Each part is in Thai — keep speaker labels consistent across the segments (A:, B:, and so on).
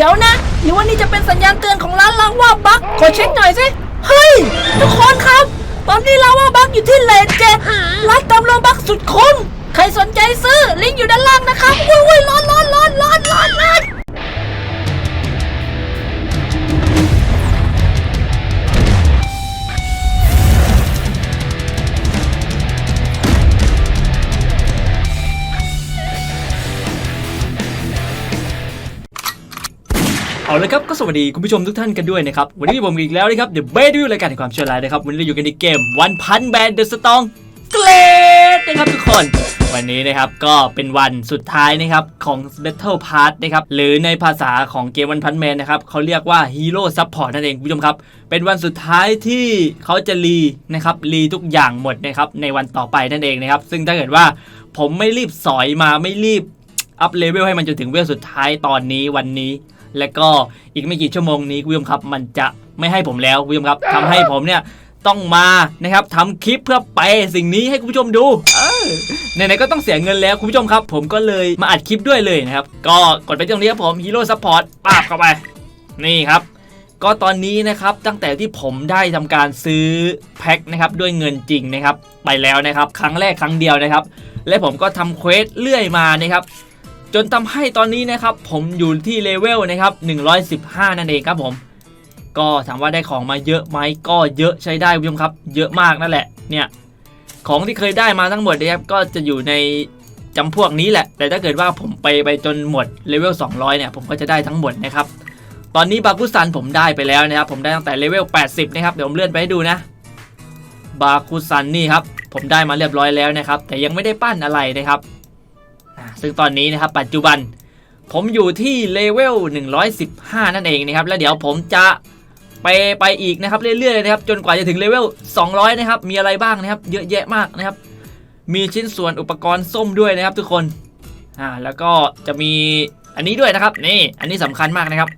A: ดี๋ยวนะ หรือว่านี่จะเป็นสัญญาณเตือนของร้านลาว่าบักขอเช็คหน่อยสิ เฮ้ย ทุกคนครับ ตอนนี้ลาว่าบักอยู่ที่เลนเจ็ดร้านเติมโลบักสุดคุ้ม ใครสนใจซื้อลิงก์อยู่ด้านล่างนะครับ
B: เอาละครับก็สวัสดีคุณผู้ชมทุกท่านกันด้วยนะครับ วันนี้ผมอีกแล้วนะครับเดี๋ยวเบสด้วรายการแห่งความเชื่อร้ายนะครับ วันนี้เราอยู่กันในเกมวันพันแบนเดอะสตองเกรดนะครับทุกคน วันนี้นะครับก็เป็นวันสุดท้ายนะครับของ Battle Pass นะครับหรือในภาษาของเกมวันพันแมนนะครับเขาเรียกว่า Hero Support นั่นเองคุณผู้ชมครับ เป็นวันสุดท้ายที่เขาจะรีนะครับรีทุกอย่างหมดนะครับในวันต่อไปนั่นเองนะครับซึ่งถ้าเกิดว่าผมไม่รีบสอยมาไม่รีบอัพเลเวลให้มันจนถึงเวลสุดท้ายตอนนี้วันนี้ และก็อีกไม่กี่ชั่วโมงนี้คุณผู้ชมครับ มันจะไม่ให้ผมแล้วคุณผู้ชมครับทำให้ผมเนี่ยต้องมานะครับทำคลิปเพื่อไปสิ่งนี้ให้คุณผู้ชมดูไหนๆก็ต้องเสียเงินแล้วคุณผู้ชมครับ ผมก็เลยมาอัดคลิปด้วยเลยนะครับ ก็กดไปตรงนี้ครับผมฮีโร่ซัพพอร์ตปาบเข้าไป นี่ครับ ก็ตอนนี้นะครับตั้งแต่ที่ผมได้ทำการซื้อแพ็คนะครับด้วยเงินจริงนะครับ ไปแล้วนะครับ ครั้งแรกครั้งเดียวนะครับ และผมก็ทำเควสเรื่อยมานะครับ จนทำให้ตอนนี้นะครับผมอยู่ที่เลเวลนะครับ115 นั่นเองครับผม ก็ถามว่าได้ของมาเยอะไหมก็เยอะใช้ได้คุณผู้ชมครับ เยอะมากนั่นแหละเนี่ยของที่เคยได้มาทั้งหมดนะครับก็จะอยู่ในจำพวกนี้แหละ แต่ถ้าเกิดว่าผมไปไปจนหมดเลเวล200 เนี่ยผมก็จะได้ทั้งหมดนะครับตอนนี้บาคุซันผมได้ไปแล้วนะครับผมได้ตั้งแต่เลเวล80 นะครับเดี๋ยวผมเลื่อนไปให้ดูนะบาคุซันนี่ครับผมได้มาเรียบร้อยแล้วนะครับ แต่ยังไม่ได้ปั้นอะไรนะครับ ซึ่งตอนนี้นะครับปัจจุบันผมอยู่ที่เลเวล 115 นั่นเองนะครับ แล้วเดี๋ยวผมจะไปไปอีกนะครับเรื่อยๆนะครับ จนกว่าจะถึงเลเวล 200 นะครับ มีอะไรบ้างนะครับ เยอะแยะมากนะครับ มีชิ้นส่วนอุปกรณ์ส้มด้วยนะครับ ทุกคน อ่า แล้วก็จะมีอันนี้ด้วยนะครับ นี่ อันนี้สำคัญมากนะครับ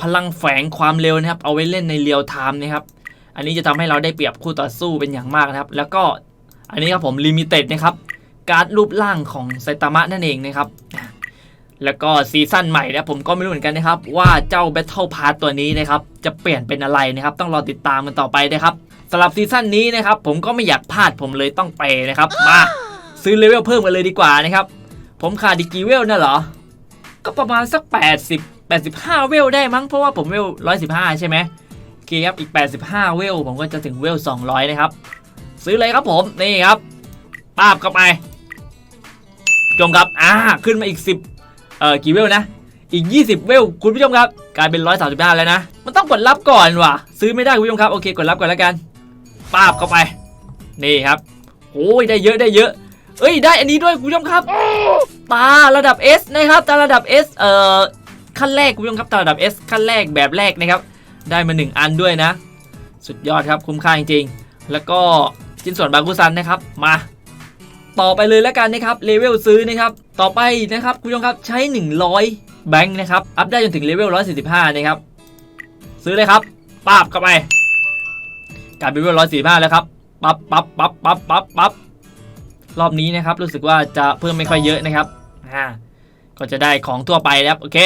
B: พลังแฝงความเร็วนะครับ เอาไว้เล่นในเรียลไทม์นะครับ อันนี้จะทำให้เราได้เปรียบคู่ต่อสู้เป็นอย่างมากนะครับ แล้วก็อันนี้ครับผมลิมิเต็ดนะครับ การ์ดรูปร่างของไซตามะนั่นเองนะครับ แล้วก็ซีซั่นใหม่นะผมก็ไม่รู้เหมือนกันนะครับ ว่าเจ้า Battle Pass ตัวนี้นะครับ จะเปลี่ยนเป็นอะไรนะครับ ต้องรอติดตามกันต่อไปนะครับสำหรับซีซั่นนี้นะครับ ผมก็ไม่อยากพลาดผมเลยต้องไปนะครับ มาซื้อเลเวลเพิ่มกันเลยดีกว่านะครับ ผมขาดดีกี่เวลนะเหรอ ก็ประมาณสัก 80 85 เวลได้มั้งเพราะว่าผมเวล 115 ใช่ไหมโอเคครับอีก 85 เวล ผมก็จะถึงเวล 200 นะครับ ซื้อเลยครับผม นี่ครับปาบเข้าไป จงครับอ่าขึ้นมาอีก 10เอ่อกี่เวลนะอีก 20 เวลคุณผู้ชมครับ กลายเป็น 135 แล้วนะ มันต้องกดรับก่อนว่ะ ซื้อไม่ได้คุณผู้ชมครับ โอเค กดรับก่อนแล้วกันป้าบเข้าไป นี่ครับโอ้ยได้เยอะได้เยอะ เอ้ยได้อันนี้ด้วยคุณผู้ชมครับ ตาระดับ S นะครับ ตาระดับ S เอ่อขั้นแรกคุณผู้ชมครับ ตาระดับ S ขั้นแรกแบบแรกนะครับ ได้มา 1 อันด้วยนะ สุดยอดครับคุ้มค่าจริงๆ แล้วก็ชิ้นส่วนบากุซันนะครับ มา ต่อไปเลยแล้วกันนะครับเลเวลซื้อนะครับต่อไปนะครับคุณผู้ชมครับใช้ 100 แบงค์นะครับอัพได้จนถึงเลเวล145นะครับซื้อเลยครับปับเข้าไปกลายเป็นเลเวล145แล้วครับปั๊บปั๊บปั๊บปั๊บปั๊บปั๊บรอบนี้นะครับรู้สึกว่าจะเพิ่มไม่ค่อยเยอะนะครับอ่าก็จะได้ของทั่วไปนะครับโอเค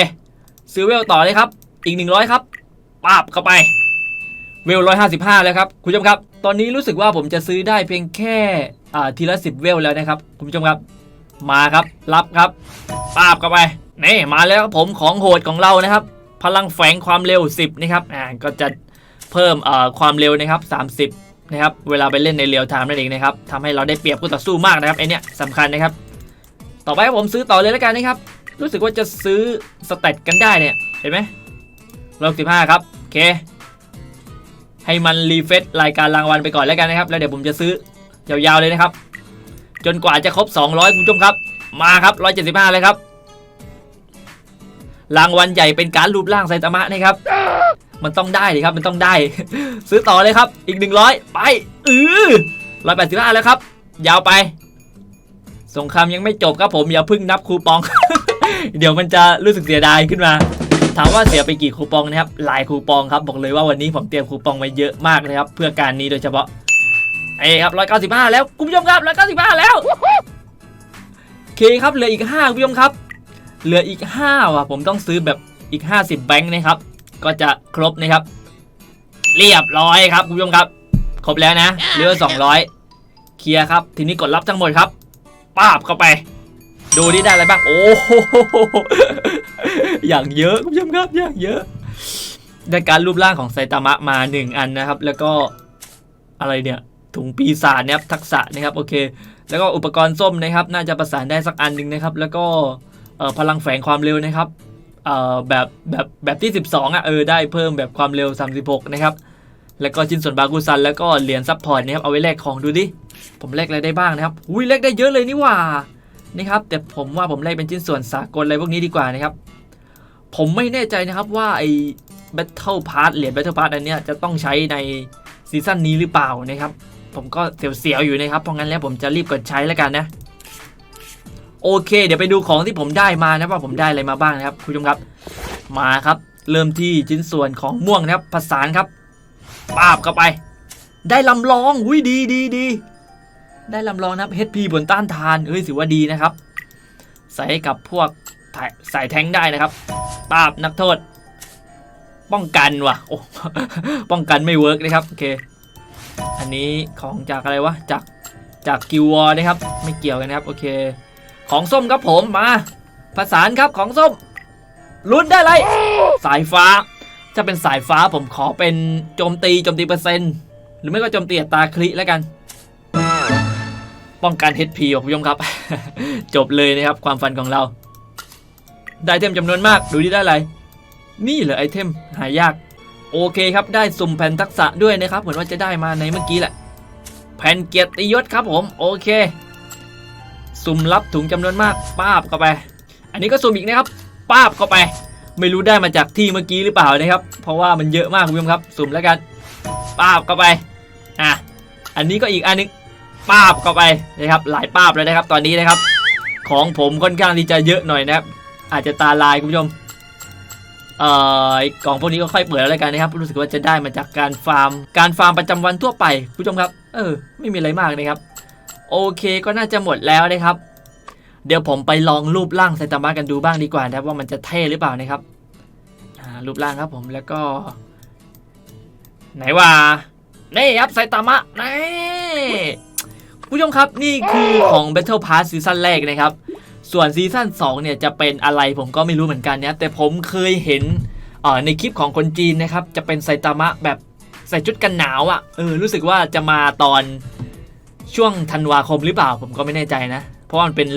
B: ซื้อเวลต่อเลยครับ อีก 100 ครับปาบเข้าไปเวล155 แล้วครับคุณผู้ชมครับ ตอนนี้รู้สึกว่าผมจะซื้อได้เพียงแค่ ทีละ10เวลแล้วนะครับคุณผู้ชมครับ มาครับ รับครับปาบเข้าไปนี่มาแล้วครับผมของโหดของเรานะครับ พลังแฝงความเร็ว 10นะครับอ่าก็จะเพิ่มอ่าความเร็วนะครับ30นะครับเวลาไปเล่นในเรียลไทม์นั่นเองนะครับทำให้เราได้เปรียบคู่ต่อสู้มากนะครับไอเนี้ยสำคัญนะครับ ต่อไปผมซื้อต่อเลยแล้วกันนะครับรู้สึกว่าจะซื้อสเตตกันได้เนี่ยเห็นไหมร้อยสิบห้าครับโอเคให้มันรีเฟซรายการรางวัลไปก่อนแล้วกันนะครับ แล้วเดี๋ยวผมจะซื้อ ยาวๆเลยนะครับ จนกว่าจะครบ 200 คุณผู้ชมครับ มาครับ 175 เลยครับ รางวัลใหญ่เป็นการรูปร่างไซตามะนะครับ มันต้องได้ดิครับ มันต้องได้ ซื้อต่อเลยครับ อีก 100 ไปออร้อยแปดสิบห้าแล้วครับ ยาวไป สงครามยังไม่จบครับผม อย่าเพึ่งนับคูปอง เดี๋ยวมันจะรู้สึกเสียดายขึ้นมาถามว่าเสียไปกี่คูปองนะครับหลายคูปองครับ บอกเลยว่าวันนี้ผมเตรียมคูปองไว้เยอะมากนะครับ เพื่อการนี้โดยเฉพาะ ไอ้ครับร้อยเก้าสิบห้าแล้วคุณผู้ชมครับร้อยเก้าสิบห้าแล้วโอเคครับเหลืออีกห้าคุณผู้ชมครับ เหลืออีกห้าว่ะผมต้องซื้อแบบอีก50แบงค์นะครับ ก็จะครบนะครับ เรียบร้อยครับคุณผู้ชมครับ ครบแล้วนะเหลือ200เคลียร์ครับ ทีนี้กดรับทั้งหมดครับป้าบเข้าไป ดูที่ได้อะไรบ้างโอ้โหอย่างเยอะคุณผู้ชมครับอย่างเยอะได้การรูปร่างของไซตามะมา1อันนะครับ แล้วก็อะไรเนี่ย ถุงปีศาจนะครับทักษะนะครับโอเค แล้วก็อุปกรณ์ส้มนะครับ น่าจะประสานได้สักอันหนึ่งนะครับ แล้วก็พลังแฝงความเร็วนะครับแบบแบบแบบที่ 12อะเออได้เพิ่มแบบความเร็ว 36 นะครับ แล้วก็ชิ้นส่วนบากูซันแล้วก็เหรียญซัพพอร์ตนะครับเอาไว้แลกของดูดิผมแลกอะไรได้บ้างนะครับอุ้ยแลกได้เยอะเลยนี่ว่านี่ครับแต่ผมว่าผมแลกเป็นชิ้นส่วนสากลอะไรพวกนี้ดีกว่านะครับ ผมไม่แน่ใจนะครับว่าไอ้ Battle Pass เหรียญ Battle Pass อันเนี้ยจะต้องใช้ใน ซีซั่นนี้หรือเปล่านะครับ ผมก็เสียวๆอยู่นะครับ เพราะงั้นแล้วผมจะรีบกดใช้แล้วกันนะ โอเค เดี๋ยวไปดูของที่ผมได้มานะว่าผมได้อะไรมาบ้างนะครับคุณผู้ชมครับ มาครับ เริ่มที่ชิ้นส่วนของม่วงนะครับผสานครับปาบเข้าไป ได้ลำลองอุ้ยดีดีดีได้ลำลองนะครับ HP บนต้านทานเอ้ยถือว่าดีนะครับ ใส่ให้กับพวกถ่ายสายแทงได้นะครับปาบนักโทษ ป้องกันว่ะโอ้ป้องกันไม่เวิร์กนะครับโอเคอันนี้ของจากอะไรวะจากจากกิววอร์นะครับ ไม่เกี่ยวกันนะครับโอเค ของส้มครับผมมาผสานครับของส้มลุ้นได้เลยสายฟ้าถ้าเป็นสายฟ้าผมขอเป็นโจมตีโจมตีเปอร์เซ็นต์หรือไม่ก็โจมตีอัตราคริแล้วกัน ป้องกัน HP ของผู้ชมครับ จบเลยนะครับความฝันของเรา ได้ไอเทมจำนวนมากดูที่ได้อะไร นี่เหรอไอเทมหายาก โอเคครับได้สุ่มแผ่นทักษะด้วยนะครับ เหมือนว่าจะได้มาในเมื่อกี้แหละ แผ่นเกียรติยศครับผม โอเค สุ่มรับถุงจำนวนมากป้าบเข้าไป อันนี้ก็สุ่มอีกนะครับป้าบเข้าไป ไม่รู้ได้มาจากที่เมื่อกี้หรือเปล่านะครับ เพราะว่ามันเยอะมากคุณผู้ชมครับ สุ่มแล้วกันป้าบเข้าไปอะอันนี้ก็อีกอันนึงป้าบเข้าไปนะครับ หลายป้าบเลยนะครับ ตอนนี้นะครับ ของผมค่อนข้างที่จะเยอะหน่อยนะครับ อาจจะตาลายคุณผู้ชม เอ่อกล่องพวกนี้ก็ค่อยเปิดแล้วละกันนะครับ รู้สึกว่าจะได้มาจากการฟาร์ม การฟาร์มประจำวันทั่วไปคุณผู้ชมครับ เออ ไม่มีอะไรมากนะครับ โอเคก็น่าจะหมดแล้วนะครับ เดี๋ยวผมไปลองรูปร่างไซตามะกันดูบ้างดีกว่านะครับว่ามันจะเท่หรือเปล่านะครับรูปร่างครับผมแล้วก็ ไหนว่านี่ครับไซตามะนี่ผู้ชมครับนี่คือของ Battle Pass ซีซั่นแรกนะครับ ส่วนซีซั่น2เนี่ยจะเป็นอะไรผมก็ไม่รู้เหมือนกันนะแต่ผมเคยเห็นในคลิปของคนจีนนะครับ จะเป็นไซตามะแบบใส่ชุดกันหนาวอะ่ะเออรู้สึกว่าจะมาตอนช่วงธันวาคมหรือเปล่า ผมก็ไม่แน่ใจนะ เพราะมันเป็น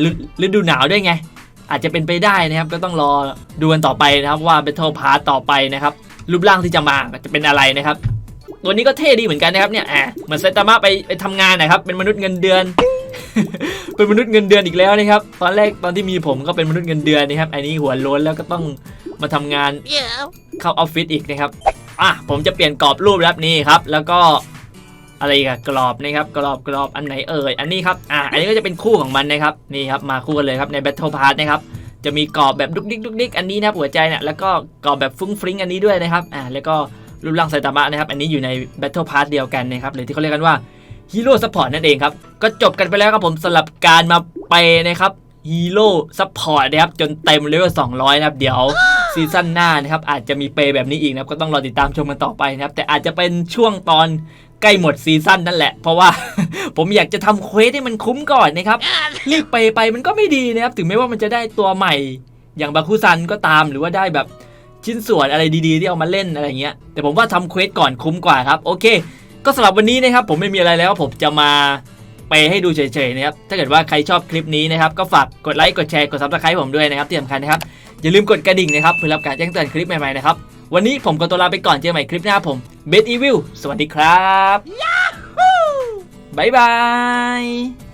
B: ฤดูหนาวด้วยไง อาจจะเป็นไปได้นะครับ ก็ต้องรอดูกันต่อไปนะครับว่า Battle Pass ต่อไปนะครับ รูปร่างที่จะมาจะเป็นอะไรนะครับ ตัวนี้ก็เท่ดีเหมือนกันนะครับเนี่ยอะเหมือนไซตามะไปไปทำงานนะครับ เป็นมนุษย์เงินเดือน เป็นมนุษย์เงินเดือนอีกแล้วนะครับ ตอนแรกตอนที่มีผมก็เป็นมนุษย์เงินเดือนนะครับ อันนี้หัวโล้นแล้วก็ต้องมาทำงานเข้าออฟฟิศอีกนะครับอะผมจะเปลี่ยนกรอบรูปแล้วนี่ครับ แล้วก็อะไรกันกรอบนะครับกรอบกรอบอันไหนเอ่ยอันนี้ครับอะอันนี้ก็จะเป็นคู่ของมันนะครับนี่ครับมาคู่กันเลยครับใน Battle Pass นะครับจะมีกรอบแบบดุกดิกดุกดิกอันนี้นะครับหัวใจเนี่ยแล้วก็กรอบแบบฟุ้งฟริ้งอันนี้ด้วยนะครับอะแล้วก็รูปร่างไซตามะนะครับ อันนี้อยู่ใน Battle Pass เดียวกันนะครับหรือที่เขาเรียกกันว่าฮีโร่ซัพพอร์ตนั่นเองครับ ก็จบกันไปแล้วครับผมสำหรับการมาเปย์นะครับฮีโร่ซัพพอร์ตนะครับจนเต็มเลเวล200 นะครับ เดี๋ยวซีซั่นหน้านะครับ อาจจะมีเปย์แบบนี้อีกนะครับก็ต้องรอติดตามชมกันต่อไปนะครับ แต่อาจจะเป็นช่วงตอนใกล้หมดซีซั่นนั่นแหละ เพราะว่า ผมอยากจะทำเควสให้มันคุ้มก่อนนะครับรีบไปไปมันก็ไม่ดีนะครับ ถึงแม้ว่ามันจะได้ตัวใหม่ อย่างบาคุซันก็ตามหรือว่าได้แบบชิ้นส่วนอะไรดีๆ ที่เอามาเล่นอะไรเงี้ย แต่ผมว่าทำเควสก่อนคุ้มกว่าครับโอเค ก็สำหรับวันนี้นะครับผมไม่มีอะไรแล้วผมจะมา ไปให้ดูเฉยๆนะครับ ถ้าเกิดว่าใครชอบคลิปนี้นะครับ ก็ฝากกดไลค์ กดแชร์ กดซับสไครต์ผมด้วยนะครับที่สำคัญนะครับ อย่าลืมกดกระดิ่งนะครับเพื่อรับการแจ้งเตือนคลิปใหม่ๆนะครับ วันนี้ผมก็ตัวลาไปก่อนเจอกันใหม่คลิปหน้าผมเบสอีวิลสวัสดีครับบ๊ายบาย